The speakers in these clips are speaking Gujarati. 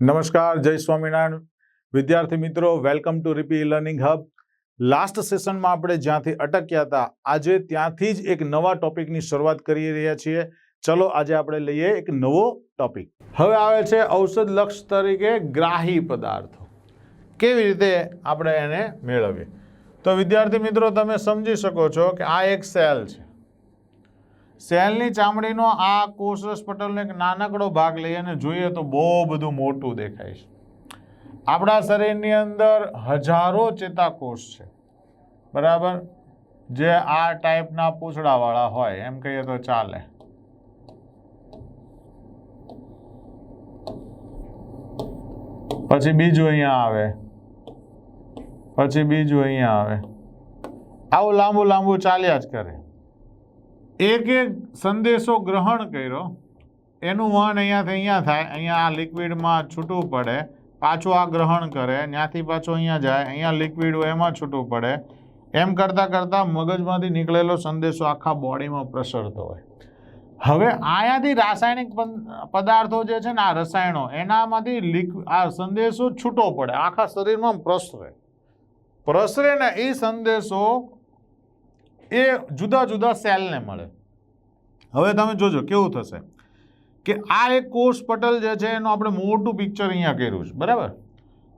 નમસ્કાર, જય સ્વામિનારાયણ. વિદ્યાર્થી મિત્રો welcome to RP learning hub last સેશનમાં આપણે જ્યાંથી અટક્યા હતા, આજે ત્યાંથી જ એક નવા ટોપિકની શરૂઆત કરી રહ્યા છીએ. ચલો, આજે આપણે લઈએ એક નવો ટોપિક હવે આવે છે ઔષધ લક્ષ તરીકે ગ્રાહી પદાર્થો. કેવી રીતે આપણે એને મેળવીએ? તો વિદ્યાર્થી મિત્રો, તમે સમજી શકો છો કે આ એક સેલ છે. સેલની ચામડીનો આ કોષરસ પટલનો એક નાનકડો ભાગ લઈએ અને જોઈએ તો બહુ બધું મોટું દેખાય છે. આપણા શરીરની અંદર હજારો ચેતાકોષ છે. બરાબર? જે આ ટાઈપના પૂંછડાવાળા હોય, એમ કહીએ તો ચાલે. પછી બીજું અહીંયા આવે. પછી બીજું અહીંયા આવે. આવું લાંબુ લાંબુ ચાલ્યા જ કરે. એક એક સંદેશો ગ્રહણ કર્યો. એનું વહન અહીંયાથી અહીંયા થાય. અહીંયા આ લિક્વિડમાં છૂટું પડે. પાછું આ ગ્રહણ કરે. ત્યાંથી પાછું અહીંયા જાય. અહીંયા લિક્વિડ હોય એમાં છૂટું પડે. એમ કરતાં કરતાં મગજમાંથી નીકળેલો સંદેશો આખા બોડીમાં પ્રસરતો હોય. હવે આયાથી રાસાયણિક પદ- પદાર્થો જે છે ને આ રસાયણો, એનામાંથી લિક આ સંદેશો છૂટો પડે. આખા શરીરમાં પ્રસરે. પ્રસરે ને એ સંદેશો એ જુદા જુદા સેલને મળે. હવે તમે જોજો, કેવું થશે? કે આ એક કોષ પટલ જે છે, એનું આપણે મોટું પિક્ચર અહીંયા કર્યું છે, બરાબર?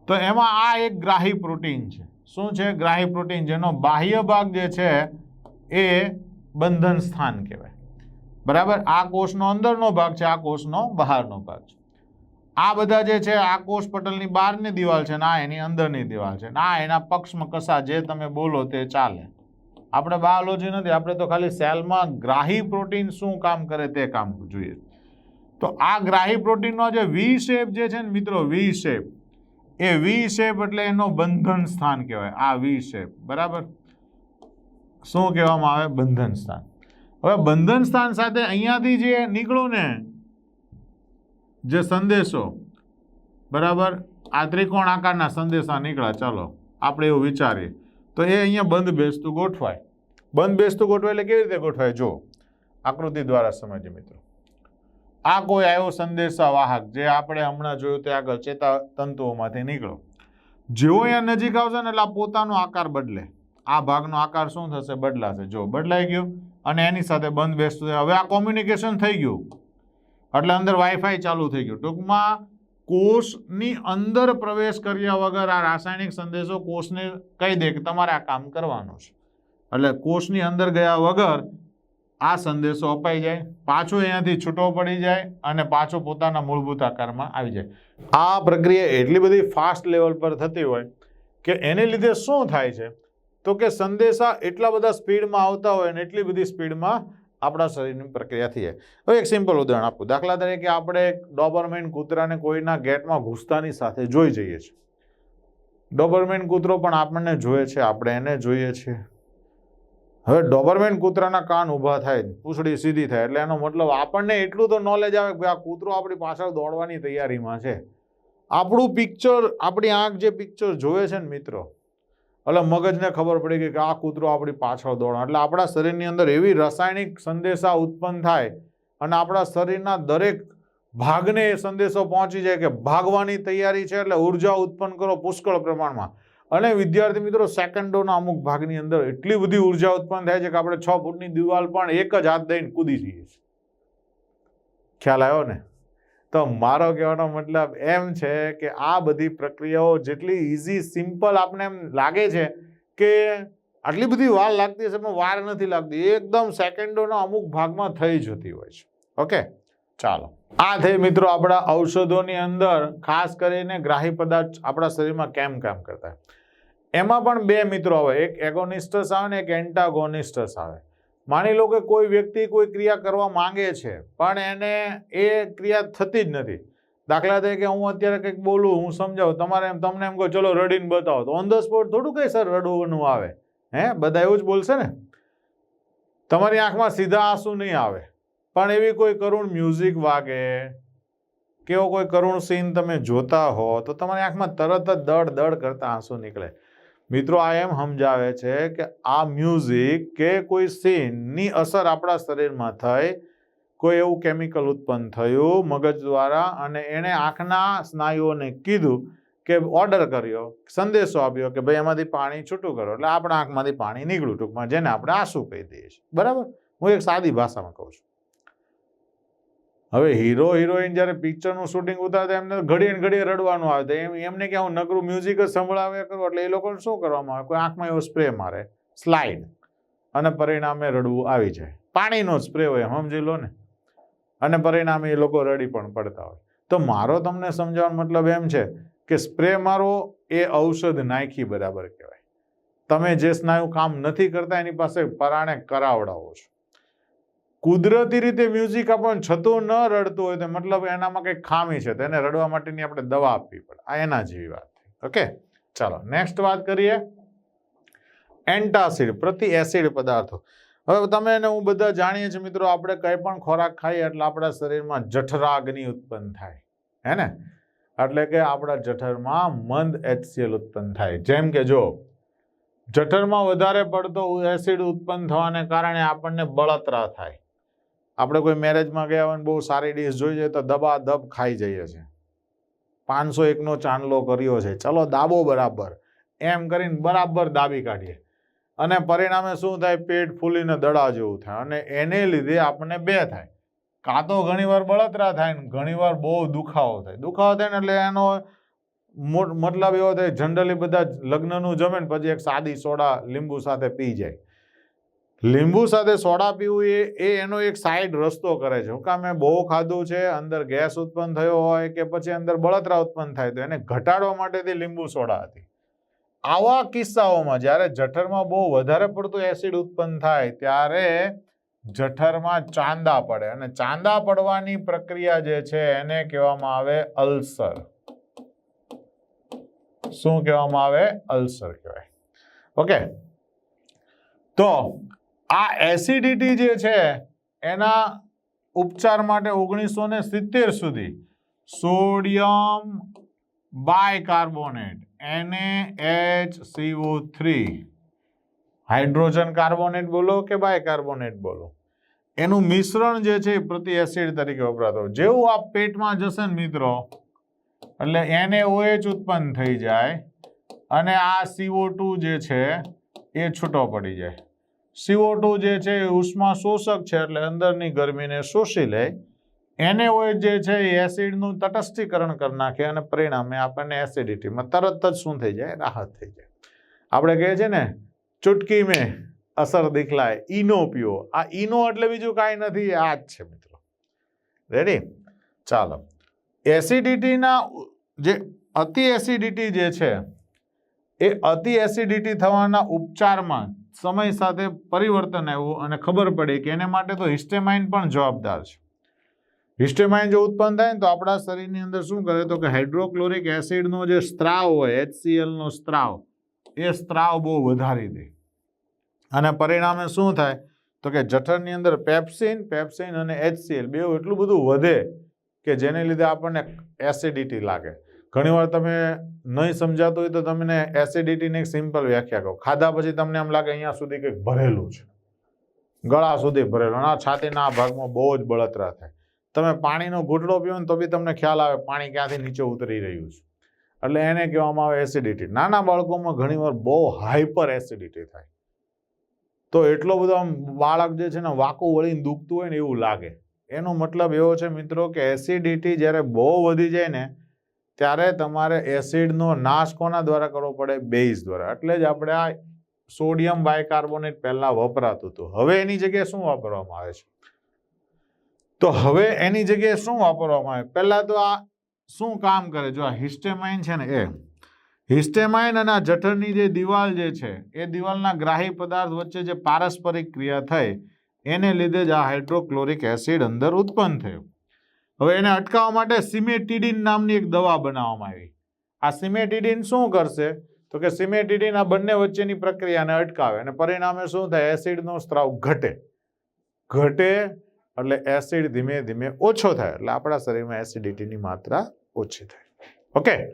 તો એમાં આ એક ગ્રાહી પ્રોટીન છે. શું છે ગ્રાહી પ્રોટીન? જેનો બાહ્ય ભાગ જે છે, એ બંધન સ્થાન કહેવાય. બરાબર? આ કોષનો અંદરનો ભાગ છે, આ કોષનો બહારનો ભાગ છે. આ બધા જે છે, આ કોષ પટલની બહારની દિવાલ છે ને આ એની અંદરની દિવાલ છે ને એના પક્ષમાં કસા જે તમે બોલો તે ચાલે. આપણે બાયોલોજી નથી, આપણે તો ખાલી સેલમાં ગ્રાહી પ્રોટીન શું કામ કરે તે કામ જોઈએ. તો આ ગ્રાહી પ્રોટીનનો જે વી શેપ જે છે ને મિત્રો વી શેપ એ વી શેપ એટલે એનો બંધન સ્થાન કહેવાય. આ વી શેપ બરાબર? શું કહેવામાં આવે? બંધન સ્થાન. હવે બંધન સ્થાન સાથે અહીંયાથી જે નીકળ્યું ને, જે સંદેશો, બરાબર? આ ત્રિકોણ આકારના સંદેશા નીકળ્યા. ચાલો, આપણે એવું વિચારીએ. તો એ અહીંયા બંધ બેસતું ગોઠવાય. બંધ બેસતું ગોઠવાય એટલે કેવી રીતે ગોઠવાય? જો, આકૃતિ દ્વારા સમજીએ મિત્રો. આ કોઈ આવ્યો સંદેશાવાહક જે આપણે હમણાં જોયું તે આગળ ચેતા તંતુઓમાંથી નીકળ્યો જેવો અહીંયા નજીક આવશે ને એટલે આ પોતાનો આકાર બદલે. આ ભાગનો આકાર શું થશે? બદલાશે. જો, બદલાઈ ગયો અને એની સાથે બંધ બેસતું. હવે આ કોમ્યુનિકેશન થઈ ગયું. એટલે અંદર વાઈફાઈ ચાલુ થઈ ગયું. ટૂંકમાં કોષની અંદર પ્રવેશ કર્યા વગર આ રાસાયણિક સંદેશો કોષને કહી દે કે તમારે આ કામ કરવાનું છે. એટલે કોષની અંદર ગયા વગર આ સંદેશો અપાઈ જાય, પાછો અહીંયાથી છૂટો પડી જાય અને પાછો પોતાના મૂળભૂત આકારમાં આવી જાય. આ પ્રક્રિયા એટલી બધી ફાસ્ટ લેવલ પર થતી હોય કે એને લીધે શું થાય છે? તો કે સંદેશા એટલા બધા સ્પીડમાં આવતા હોય અને એટલી બધી સ્પીડમાં આપણા શરીરની પ્રક્રિયા થઈ જાય હવે એક સિમ્પલ ઉદાહરણ આપું. દાખલા તરીકે આપણે ડોબરમેન કૂતરાને કોઈના ગેટમાં ઘૂસતાની સાથે જોઈ જઈએ છીએ. ડોબરમેન કૂતરો પણ આપણને જોઈએ છે, આપણે એને જોઈએ છીએ. હવે ડોબરમેન કૂતરાના કાન ઊભા થાય, પૂછડી સીધી થાય, એટલે એનો મતલબ આપણને એટલું તો નોલેજ આવે કે આ કૂતરો આપણી પાછળ દોડવાની તૈયારીમાં છે. આપણું પિક્ચર આપણી આંખ જે પિક્ચર જોવે છે ને મિત્રો એટલે મગજને ખબર પડી ગઈ કે આ કૂતરો આપણી પાછળ દોડવા એટલે આપણા શરીરની અંદર એવી રાસાયણિક સંદેશા ઉત્પન્ન થાય અને આપણા શરીરના દરેક ભાગને એ સંદેશો પહોંચી જાય કે ભાગવાની તૈયારી છે એટલે ઊર્જા ઉત્પન્ન કરો પુષ્કળ પ્રમાણમાં. અને વિદ્યાર્થી મિત્રો, સેકન્ડોના અમુક ભાગની અંદર એટલી બધી ઊર્જા ઉત્પન્ન થાય છે કે આપણે છ ફૂટની દિવાલ પણ એક જ હાથ દઈને કૂદી જઈએ છીએ. ખ્યાલ આવ્યો ને? તો મારો કહેવાનો મતલબ એમ છે કે આ બધી પ્રક્રિયાઓ જેટલી ઇઝી સિમ્પલ આપને એમ લાગે છે કે આટલી બધી વાર લાગતી હશે પણ વાર નથી લાગતી. એકદમ સેકન્ડોના અમુક ભાગમાં થઈ જતી હોય છે. ઓકે ચાલો. આ થઈ મિત્રો આપણા ઔષધોની અંદર, ખાસ કરીને ગ્રાહી પદાર્થ આપણા શરીરમાં કેમ કામ કરતા. એમાં પણ બે મિત્રો આવે. એક એગોનિસ્ટસ આવે ને એક એન્ટાગોનિસ્ટસ આવે. માની લો કે કોઈ વ્યક્તિ કોઈ ક્રિયા કરવા માંગે છે, પણ એને એ ક્રિયા થતી જ નથી. દાખલા તરીકે હું અત્યારે કંઈક બોલું, હું સમજાવું, તમારે એમ, તમને એમ કહો, ચલો, રડીને બતાવો. તો ઓન ધ સ્પોટ થોડું કંઈ સર રડવાનું આવે. હે? બધા એવું જ બોલશે ને? તમારી આંખમાં સીધા આંસુ નહીં આવે. પણ એવી કોઈ કરુણ મ્યુઝિક વાગે કેવો કોઈ કરુણ સીન તમે જોતા હો, તો તમારી આંખમાં તરત જ દડ દડ કરતા આંસુ નીકળે. મિત્રો, આ એમ સમજાવે છે કે આ મ્યુઝિક કે કોઈ સીનની અસર આપણા શરીરમાં થઈ, કોઈ એવું કેમિકલ ઉત્પન્ન થયું મગજ દ્વારા અને એણે આંખના સ્નાયુઓને કીધું કે ઓર્ડર કર્યો, સંદેશો આપ્યો કે ભાઈ એમાંથી પાણી છૂટું કરો. એટલે આપણા આંખમાંથી પાણી નીકળ્યું ટૂંકમાં, જેને આપણે આંસુ કહી દઈએ છીએ. બરાબર? હું એક સાદી ભાષામાં કહું છું. હવે હીરો હિરોઈન જ્યારે પિક્ચરનું શૂટિંગ ઉતારતા એમને ઘડીએ ઘડીએ રડવાનું આવે એમ, એમને કે હું નકરું મ્યુઝિક જ સંભળાવ્યા કરું? એટલે એ લોકોને શું કરવામાં આવે? કોઈ આંખમાં એવો સ્પ્રે મારે. સ્લાઇડ અને પરિણામે રડવું આવી જાય. પાણીનો સ્પ્રે હોય સમજી લો ને. અને પરિણામે એ લોકો રડી પણ પડતા હોય. તો મારો તમને સમજાવવાનો મતલબ એમ છે કે સ્પ્રે મારો એ ઔષધ નાખી બરાબર કહેવાય. તમે જે સ્નાયુ કામ નથી કરતા એની પાસે પરાણે કરાવડાવો છો. કુદરતી રીતે મ્યુઝિક આપણને છતું ન રડતું હોય તો મતલબ એનામાં કંઈક ખામી છે તો એને રડવા માટેની આપણે દવા આપવી પડે. આ એના જેવી વાત થઈ ઓકે? ચાલો નેક્સ્ટ વાત કરીએ. એન્ટાસિડ પ્રતિ એસિડ પદાર્થો. હવે તમે અને હું બધા જાણીએ છીએ મિત્રો, આપણે કંઈ પણ ખોરાક ખાઈએ એટલે આપણા શરીરમાં જઠરાગ્નિ ઉત્પન્ન થાય. હે ને? એટલે કે આપણા જઠરમાં મંદ એચસીએલ ઉત્પન્ન થાય. જેમ કે જો, જઠરમાં વધારે પડતો એસિડ ઉત્પન્ન થવાને કારણે આપણને બળતરા થાય. આપણે કોઈ મેરેજમાં ગયા હોય ને બહુ સારી ડીશ જોઈ જાય તો દબા દબ ખાઈ જઈએ છીએ. પાંચસો એકનો ચાંદલો કર્યો છે. ચલો દાબો બરાબર. એમ કરીને બરાબર દાબી કાઢીએ. અને પરિણામે શું થાય? પેટ ફૂલીને દડા જેવું થાય. અને એને લીધે આપણને બે થાય. કાં તો ઘણીવાર બળતરા થાય ને ઘણીવાર બહુ દુખાવો થાય. દુખાવો થાય ને એટલે એનો મતલબ એવો થાય, જનરલી બધા લગ્નનું જમે ને પછી એક સાદી સોડા લીંબુ સાથે પી જાય. લીંબુ સાથે સોડા પીવું એ એ એનો એક સાઈડ રસ્તો કરે છે. હું મેં બહુ ખાધું છે, અંદર ગેસ ઉત્પન્ન થયો હોય કે પછી અંદર બળતરા ઉત્પન્ન થાય, તો એને ઘટાડવા માટેથી લીંબુ સોડા હતી. આવા કિસ્સાઓમાં જ્યારે જઠરમાં બહુ વધારે પડતું એસિડ ઉત્પન્ન થાય, ત્યારે જઠરમાં ચાંદા પડે અને ચાંદા પડવાની પ્રક્રિયા જે છે એને કહેવામાં આવે અલ્સર. શું કહેવામાં આવે? અલ્સર કહેવાય. ઓકે. તો આ એસિડિટી જે છે, એના ઉપચાર માટે ઓગણીસો ને સિત્તેર સુધી sodium bicarbonate three hydrogen carbonate બોલો કે બાયકાર્બોનેટ બોલો? એનું મિશ્રણ જે છે પ્રતિ એસિડ તરીકે વપરાતો જેવું આ પેટમાં જશે ને મિત્રો, એટલે એને ઓએચ ઉત્પન્ન થઈ જાય અને આ CO2 જે છે એ છૂટો પડી જાય. CO2 જે છે એ ઉષ્મા શોષક છે એટલે અંદરની ગરમીને શોષી લે. NaOH જે છે એ એસિડનું તટસ્થીકરણ કરી નાખે અને પરિણામે આપણને એસિડિટીમાં તરત જ શું થઈ જાય? રાહત થઈ જાય. આપણે કહે છે ને, ચુટકી મેં, અસર દીખલાય, ઈનો પીઓ. આ ઈનો એટલે બીજું કાંઈ નથી, આ જ છે મિત્રો. રેડી ચાલો. એસિડિટીના જે અતિ એસિડિટી જે છે, એ અતિ એસિડિટી થવાના ઉપચારમાં સમય સાથે પરિવર્તન આવ્યું અને ખબર પડી કે એને માટે તો હિસ્ટેમાઇન પણ જવાબદાર છે. હિસ્ટેમાઇન જો ઉત્પન્ન થાય ને તો આપણા શરીરની અંદર શું કરે તો કે હાઇડ્રોક્લોરિક એસિડનો જે સ્ત્રાવ હોય એચસીએલનો સ્ત્રાવ, એ સ્ત્રાવ બહુ વધારી દે. અને પરિણામે શું થાય તો કે જઠરની અંદર પેપ્સિન પેપ્સિન અને એચસીએલ બે એટલું બધું વધે કે જેને લીધે આપણને એસિડિટી લાગે. ઘણીવાર તમે નહીં સમજાતું હોય તો તમને એસિડિટીની એક સિમ્પલ વ્યાખ્યા કહો. ખાધા પછી તમને એમ લાગે અહીંયા સુધી કંઈક ભરેલું છે. ગળા સુધી ભરેલું આ છાતીના ભાગમાં બહુ જ બળતરા થાય. તમે પાણીનો ઘૂંટડો પીવો ને તો બી તમને ખ્યાલ આવે પાણી ક્યાંથી નીચે ઉતરી રહ્યું છે. એટલે એને કહેવામાં આવે એસિડિટી નાના બાળકોમાં ઘણીવાર બહુ હાઈપર એસિડિટી થાય. તો એટલો બધો આમ બાળક જે છે ને વાકું વળીને દુખતું હોય ને એવું લાગે. એનો મતલબ એવો છે મિત્રો કે એસિડિટી જ્યારે બહુ વધી જાય ને ત્યારે તમારે એસિડનો નાશ કોના દ્વારા કરવો પડે? બેઝ દ્વારા. એટલે જ આપણે આ સોડિયમ બાયકાર્બોનેટ પહેલાં વપરાતું હતું. હવે એની જગ્યાએ શું વાપરવામાં આવે છે? તો હવે એની જગ્યાએ શું વાપરવામાં આવે? પહેલાં તો આ શું કામ કરે? જો આ હિસ્ટેમાઇન છે ને એ, હિસ્ટેમાઇન અને આ જઠરની જે દિવાલ જે છે, એ દિવાલના ગ્રાહી પદાર્થ વચ્ચે જે પારસ્પરિક ક્રિયા થઈ, એને લીધે જ આ હાઇડ્રોક્લોરિક એસિડ અંદર ઉત્પન્ન થયું. હવે એને અટકાવવા માટે સિમેટિડિન નામની એક દવા બનાવવામાં આવી. આ સિમેટિડિન શું કરશે? તો કે સિમેટિડિન આ બંને વચ્ચેની પ્રક્રિયાને અટકાવે અને પરિણામે શું થાય? એસિડનો સ્ત્રાવ ઘટે. ઘટે એટલે એસિડ ધીમે ધીમે ઓછો થાય. એટલે આપણા શરીરમાં એસિડિટીની માત્રા ઓછી થાય. ઓકે?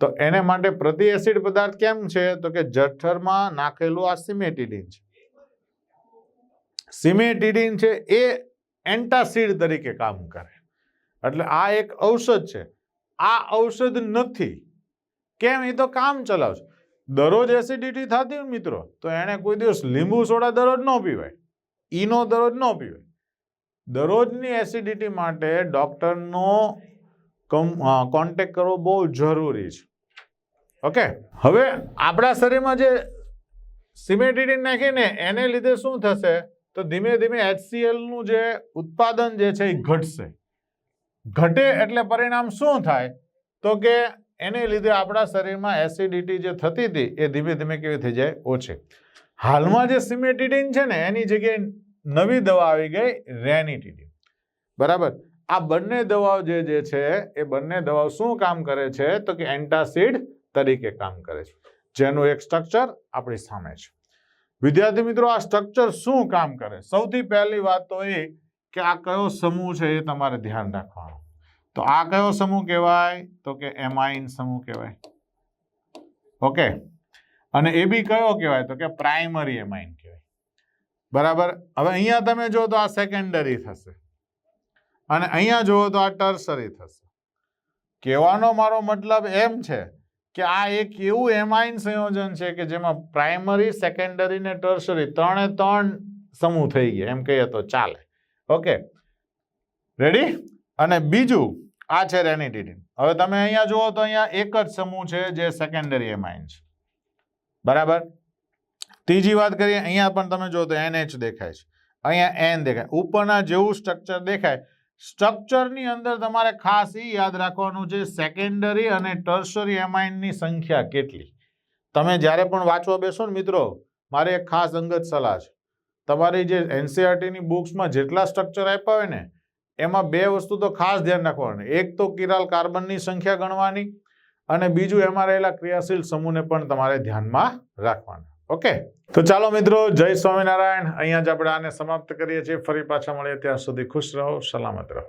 તો એને માટે પ્રતિ એસિડ પદાર્થ કેમ છે? તો કે જઠરમાં નાખેલું આ સિમેટિડિન છે. સિમેટિડિન છે એ એન્ટાસિડ તરીકે કામ કરે. એટલે આ એક ઔષધ છે. આ ઔષધ નથી. કેમ? એ તો કામ ચલાવશે. દરરોજ એસિડિટી થતી હોય મિત્રો, તો એને કોઈ દિવસ લીંબુ સોડા દરરોજ ન પીવાય. ઈનો દરરોજ ન પીવાય. દરરોજની એસિડિટી માટે ડૉક્ટરનો કોન્ટેક કરવો બહુ જરૂરી છે. ઓકે? હવે આપણા શરીરમાં જે સિમેટિડિન નાખીને એને લીધે શું થશે? તો ધીમે ધીમે એચસીએલનું જે ઉત્પાદન જે છે એ ઘટશે. ઘટે એટલે પરિણામ શું થાય? તો કે એને લીધે આપણા શરીરમાં એસિડિટી જે થતી હતી, એ ધીમે ધીમે કેવી થઈ જાય? ઓછી. હાલમાં જે સિમેટિડિન છે ને, એની જગ્યાએ નવી દવા આવી ગઈ રેનિટિડિન બરાબર? આ બંને દવાઓ જે જે છે, એ બંને દવાઓ શું કામ કરે છે? તો કે એન્ટાસિડ તરીકે કામ કરે છે. જેનું એક સ્ટ્રક્ચર આપણી સામે છે. વિદ્યાર્થી મિત્રો, આ સ્ટ્રક્ચર શું કામ કરે? સૌથી પહેલી વાત તો એ કે આ કયો સમૂહ છે એ તમારે ધ્યાન રાખવાનું. તો આ કયો સમૂહ કહેવાય? તો કે એમાઇન સમૂહ કહેવાય. ઓકે? અને એ બી કયો કહેવાય? તો કે પ્રાઇમરી એમાઇન કહેવાય. બરાબર? હવે અહીંયા તમે જો તો આ સેકન્ડરી થશે. અને અહીંયા જુઓ તો આ ટર્સરી થશે. કહેવાનો મારો મતલબ એમ છે કે આ એક એવું એમાઇન સંયોજન છે કે જેમાં પ્રાઇમરી સેકન્ડરી ને ટર્સરી ત્રણે ત્રણ સમૂહ થઈ ગયા. એમ કહીએ તો ચાલે. ઓકે. રેડી અને બીજું, આ છે રેનિટિડિન હવે તમે અહીંયા જુઓ તો અહીંયા એક જ સમૂહ છે જે સેકન્ડરી એમાઇન છે. બરાબર? ત્રીજી વાત કરીએ, અહીંયા પણ તમે જુઓ તો એનએચ દેખાય છે. અહીંયા એન દેખાય. ઉપરના જેવું સ્ટ્રક્ચર દેખાય. સ્ટ્રક્ચરની અંદર તમારે ખાસ એ યાદ રાખવાનું છે સેકન્ડરી અને ટર્સરી એમાઇનની સંખ્યા કેટલી. તમે જ્યારે પણ વાંચવા બેસો ને મિત્રો, મારે એક ખાસ અંગત સલાહ છે. તમારી જે એનસીઆરટીની બુક્સમાં જેટલા સ્ટ્રક્ચર આપ્યા હોય ને, એમાં બે વસ્તુ તો ખાસ ધ્યાન રાખવાની. એક તો કિરાલ કાર્બનની સંખ્યા ગણવાની અને બીજું એમાં રહેલા ક્રિયાશીલ સમૂહને પણ તમારે ધ્યાનમાં રાખવાના. ઓકે? તો ચાલો મિત્રો, જય સ્વામિનારાયણ. અહીંયા જ આપણે આને સમાપ્ત કરીએ છીએ. ફરી પાછા મળીએ ત્યાં સુધી ખુશ રહો, સલામત રહો.